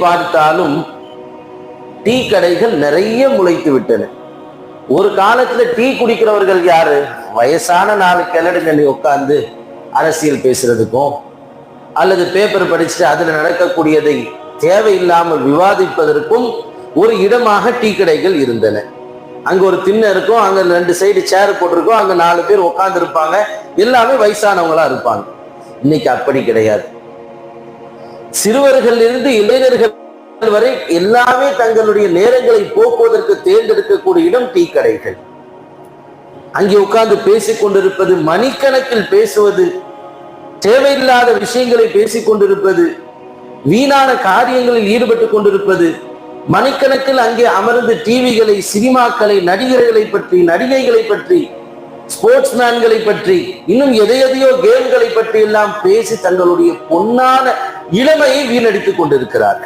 பார்த்தாலும் டீ கடைகள் நிறைய முளைத்து விட்டன. ஒரு காலத்துல டீ குடிக்கிறவர்கள் யாரு? வயசான நாலு கிளடுங்க உட்கார்ந்து அரசியல் பேசுறதுக்கும் அல்லது பேப்பர் படிச்சுட்டு அதுல நடக்கக்கூடியதை தேவையில்லாமல் விவாதிப்பதற்கும் ஒரு இடமாக டீ கடைகள் இருந்தன. அங்க ஒரு திண்ணை இருக்கும் அங்க ரெண்டு சைடு சேர் போட்டிருக்கும் அங்க நாலு பேர் உட்கார்ந்து இருப்பாங்க எல்லாமே வயசானவங்களா இருப்பாங்க. இன்னைக்கு அப்படி கிடையாது. சிறுவர்கள் இருந்து இளைஞர்கள் வரை எல்லாமே தங்களுடைய நேரங்களை போக்குவதற்கு தேர்ந்தெடுக்கக்கூடிய இடம் டீ கடைகள். அங்கே உட்கார்ந்து பேசிக் கொண்டிருப்பது மணிக்கணக்கில் பேசுவது தேவையில்லாத விஷயங்களை பேசிக் கொண்டிருப்பது வீணான காரியங்களில் ஈடுபட்டு கொண்டிருப்பது மணிக்கணக்கில் அங்கே அமர்ந்து டிவிகளை சினிமாக்களை நடிகர்களை பற்றி நடிகைகளை பற்றி ஸ்போர்ட்ஸ் மேன்களை பற்றி இன்னும் எதையதையோ கேம்களை பற்றி எல்லாம் பேசி தங்களுடைய பொன்னான இளமையை வீணடித்துக் கொண்டிருக்கிறார்கள்.